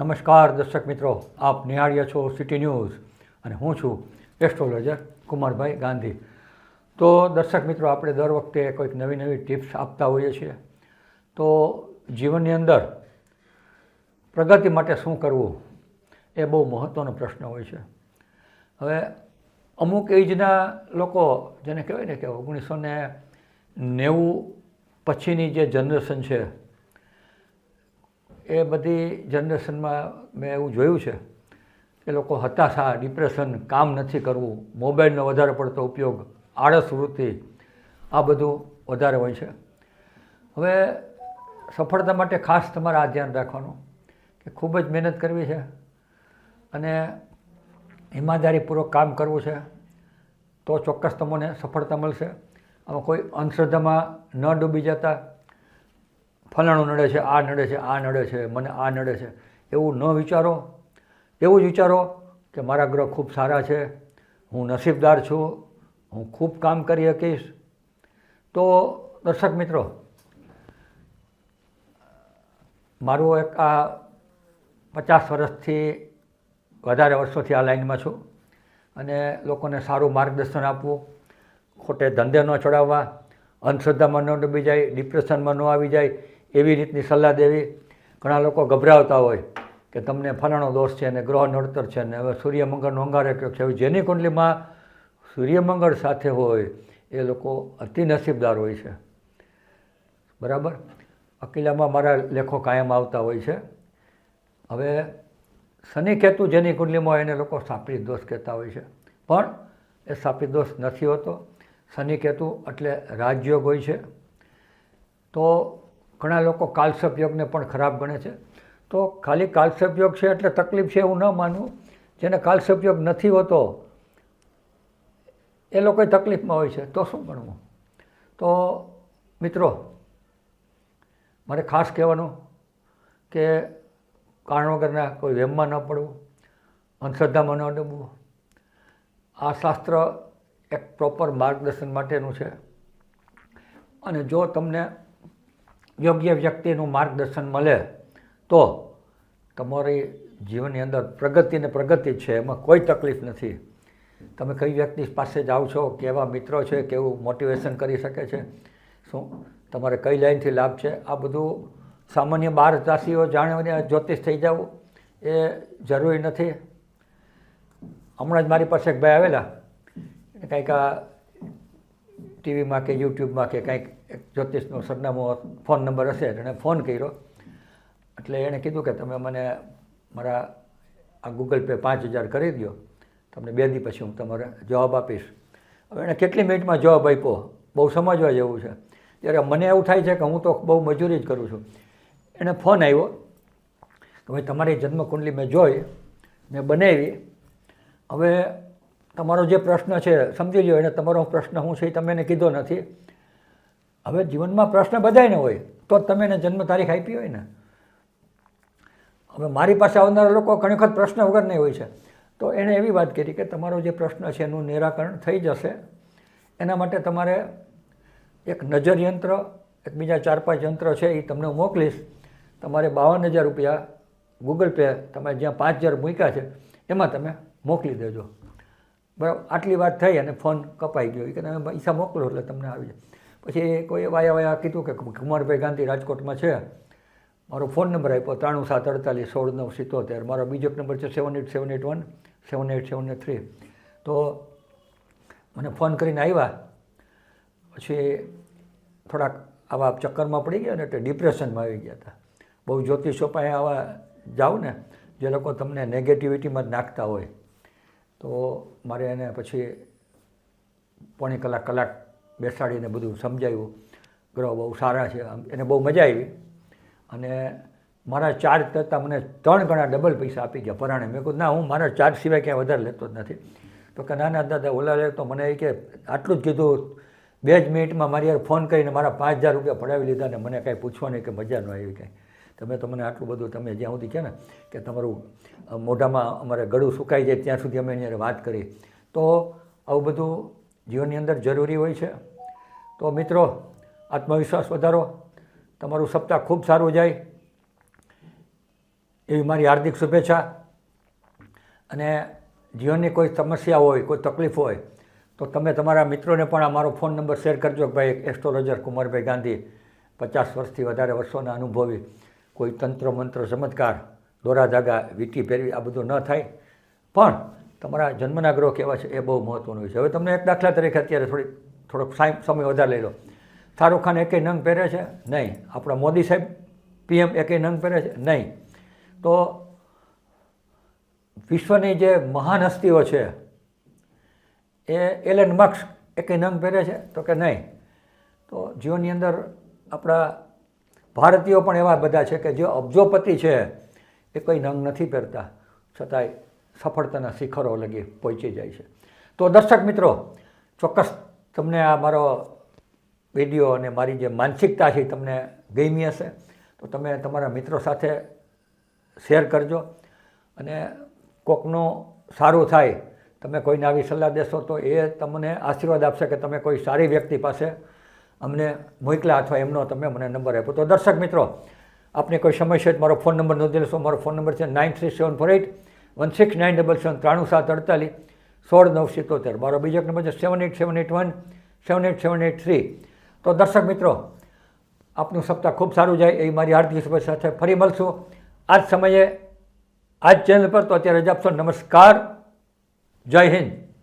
નમસ્કાર દર્શક મિત્રો, આપ નિહાળ્યા છો સિટી ન્યૂઝ અને હું છું એસ્ટ્રોલોજર કુમારભાઈ ગાંધી. તો દર્શક મિત્રો, આપણે દર વખતે કોઈક નવી નવી ટિપ્સ આપતા હોઈએ છીએ. તો જીવનની અંદર પ્રગતિ માટે શું કરવું એ બહુ મહત્ત્વનો પ્રશ્ન હોય છે. હવે અમુક એજના લોકો, જેને કહેવાય ને કે ઓગણીસો ને નેવું પછીની જે જનરેશન છે એ બધી જનરેશનમાં મેં એવું જોયું છે કે લોકો હતાશા, ડિપ્રેશન, કામ નથી કરવું, મોબાઈલનો વધારે પડતો ઉપયોગ, આળસ વૃત્તિ, આ બધું વધારે હોય છે. હવે સફળતા માટે ખાસ તમારે આ ધ્યાન રાખવાનું કે ખૂબ જ મહેનત કરવી છે અને ઈમાનદારીપૂર્વક કામ કરવું છે તો ચોક્કસ તમને સફળતા મળશે. આમાં કોઈ અંધશ્રદ્ધામાં ન ડૂબી જતા ફલાણું નડે છે, આ નડે છે, આ નડે છે, મને આ નડે છે. એવું ન વિચારો. એવું જ વિચારો કે મારા ગ્રહ ખૂબ સારા છે, હું નસીબદાર છું, હું ખૂબ કામ કરી શકીશ. તો દર્શક મિત્રો, મારું એક આ પચાસ વર્ષથી વધારે વર્ષોથી આ લાઈનમાં છું અને લોકોને સારું માર્ગદર્શન આપવું, ખોટે ધંધે ન ચડાવવા, અંધશ્રદ્ધામાં ન ડૂબી જાય, ડિપ્રેશનમાં ન આવી જાય એવી રીતની સલાહ દેવી. ઘણા લોકો ગભરાવતા હોય કે તમને ફલાણો દોષ છે અને ગ્રહ નડતર છે ને હવે સૂર્યમંગળનો અંગારે છે. હવે જેની કુંડલીમાં સૂર્યમંગળ સાથે હોય, એ લોકો અતિ નસીબદાર હોય છે. બરાબર? અકીલામાં મારા લેખો કાયમ આવતા હોય છે. હવે શનિ કેતુ જેની કુંડલીમાં હોય એને લોકો સાપરી દોષ કહેતા હોય છે. પણ એ સાપરી દોષ નથી હોતો. શનિ કેતુ એટલે રાજયોગ હોય છે. તો ઘણા લોકો કાલસપ યોગને પણ ખરાબ ગણે છે. તો ખાલી કાલસપ યોગ છે એટલે તકલીફ છે એવું ન માનવું. જેને કાલસપ યોગ નથી હોતો, એ લોકો તકલીફમાં હોય છે. તો શું ગણવું? તો મિત્રો, મારે ખાસ કહેવાનું કે કારણ વગરના કોઈ વેમમાં ન પડવું, અંધશ્રદ્ધામાં ન ડૂબવું. આ શાસ્ત્ર એક પ્રોપર માર્ગદર્શન માટેનું છે. અને જો તમને યોગ્ય વ્યક્તિનું માર્ગદર્શન મળે, તો તમારી જીવનની અંદર પ્રગતિને પ્રગતિ છે, એમાં કોઈ તકલીફ નથી. તમે કઈ વ્યક્તિ પાસે જાઓ છો, કેવા મિત્રો છે, કેવું મોટિવેશન કરી શકે છે, શું તમારે કઈ લાઈનથી લાભ છે, આ બધું સામાન્ય બાર રાશિઓ જાણીને જ્યોતિષ થઈ જવું, એ જરૂરી નથી. હમણાં જ મારી પાસે એક ભાઈ આવેલા કંઈક આ ટીવીમાં કે યુટ્યુબમાં કે કંઈક જ્યોતિષનું સરનામું ફોન નંબર હશે એણે ફોન કર્યો. એટલે એણે કીધું કે તમે મને મારા આ ગૂગલ પે પાંચ હજાર કરી દો તમને બે દી પછી હું તમારે જવાબ આપીશ. હવે એણે કેટલી મિનિટમાં જવાબ આપ્યો? બહુ સમજવા જેવું છે. ત્યારે મને એવું થાય છે કે હું તો બહુ મજૂરી જ કરું છું. એણે ફોન આવ્યો કે ભાઈ, તમારી જન્મકુંડલી મેં જોઈ, મેં બનાવી. હવે તમારો જે પ્રશ્ન છે, સમજી લો એને તમારો પ્રશ્ન શું છે એ તમે એને કીધો નથી. હવે જીવનમાં પ્રશ્ન બધાયને હોય, તો જ તમે એને જન્મ તારીખ આપી હોય ને. હવે મારી પાસે આવનારા લોકો ઘણી વખત પ્રશ્ન વગર નહીં હોય છે. તો એણે એવી વાત કરી કે તમારો જે પ્રશ્ન છે એનું નિરાકરણ થઈ જશે. એના માટે તમારે એક નજર યંત્ર, એક બીજા ચાર પાંચ યંત્ર છે એ તમને મોકલીશ. તમારે બાવન હજાર રૂપિયા ગૂગલ પે તમે જ્યાં પાંચ હજાર મૂક્યા છે, એમાં તમે મોકલી દેજો. બરાબર, આટલી વાત થઈ અને ફોન કપાઈ ગયો. કે તમે પૈસા મોકલો એટલે તમને આવી જાય. પછી કોઈ વાયા વાયા કીધું કે કુમારભાઈ ગાંધી રાજકોટમાં છે. મારો ફોન નંબર આપ્યો, ત્રાણું સાત અડતાલીસ સોળ નવ સિત્તોતેર. મારો બીજો નંબર છે seven eight seven eight one, seven eight seven eight three. તો મને ફોન કરીને આવ્યા પછી થોડાક આવા ચક્કરમાં પડી ગયા ને એટલે ડિપ્રેશનમાં આવી ગયા હતા. બહુ જ્યોતિષો પાસે આવા જાઓ ને, જે લોકો તમને નેગેટિવિટીમાં જ નાખતા હોય. તો મારે એને પછી પોણી કલાક કલાક બેસાડીને બધું સમજાવ્યું ગ્રહ બહુ સારા છે. એને બહુ મજા આવી. અને મારા ચાર્જ કરતાં મને ત્રણ ગણા ડબલ પૈસા આપી ગયા પરાણે. મેં કહ્યું, ના, હું મારા ચાર્જ સિવાય ક્યાંય વધારે લેતો જ નથી. તો કે, ના ના, દાદા, ઓલા લે તો મને એ કે, આટલું જ કીધું. બે જ મિનિટમાં મારી યાર ફોન કરીને મારા પાંચ હજાર રૂપિયા પડાવી લીધા ને મને કાંઈ પૂછવાની કે મજા ન આવી કાંઈ. તમે તો મને આટલું બધું તમે જ્યાં સુધી કહે ને કે તમારું મોઢામાં અમારે ગળું સુકાઈ જાય ત્યાં સુધી અમે એની વાત કરી. તો આવું બધું જીવનની અંદર જરૂરી હોય છે. તો મિત્રો, આત્મવિશ્વાસ વધારો. તમારું સપ્તાહ ખૂબ સારું જાય. એવી મારી હાર્દિક શુભેચ્છા. અને જીવનની કોઈ સમસ્યા હોય, કોઈ તકલીફ હોય, તો તમે તમારા મિત્રોને પણ આ મારો ફોન નંબર શેર કરજો કે ભાઈ એસ્ટ્રોલોજર કુમારભાઈ ગાંધી પચાસ વર્ષથી વધારે વર્ષોના અનુભવી, કોઈ તંત્ર, મંત્ર, ચમત્કાર, દોરા, ધાગા, વીંટી પહેરવી આ બધું ન થાય. પણ તમારા જન્મના ગ્રહ કેવા છે એ બહુ મહત્ત્વનું છે. હવે તમને એક દાખલા તરીકે અત્યારે થોડી થોડોક સમય વધારે લઈ લો. શાહરૂખ ખાન એકેય નંગ પહેરે છે? નહીં. આપણા મોદી સાહેબ પીએમ એકેય નંગ પહેરે છે? નહીં. તો વિશ્વની જે મહાન હસ્તીઓ છે, એ એલન મક્સ એકેય નંગ પહેરે છે? તો કે નહીં? તો જીવનની અંદર આપણા ભારતીયો પણ એવા બધા છે કે જે અબજોપતિ છે, એ કોઈ નંગ નથી પહેરતા. છતાંય સફળતાના શિખરો લગી પહોંચી જાય છે. તો દર્શક મિત્રો, ચોક્કસ તમને આ મારો વીડિયો અને મારી જે માનસિકતા છે તમને ગમી હશે, તો તમે તમારા મિત્રો સાથે શેર કરજો. અને કોકનું સારું થાય, તમે કોઈને આવી સલાહ દેશો તો એ તમને આશીર્વાદ આપશે કે તમે કોઈ સારી વ્યક્તિ પાસે અમને મોકલા અથવા એમનો તમે મને નંબર આપ્યો. તો દર્શક મિત્રો, આપને કોઈ સમસ્યા છે મારો ફોન નંબર નોંધી લેશો. મારો ફોન નંબર છે nine three seven four eight one six nine double seven ત્રાણું સાત અડતાલીસ. સોળ નવ સિત્તોતેર. મારો બીજો નંબર છે seven eight seven eight one seven eight seven eight three તો દર્શક મિત્રો, આપનું સપ્તાહ ખૂબ સારું જાય એવી મારી હાર્દિક શુભેચ્છા સાથે ફરી મળશું. આ જ સમયે આ જ ચેનલ પર તો અત્યારે જ આપશો. નમસ્કાર. જય હિન્દ.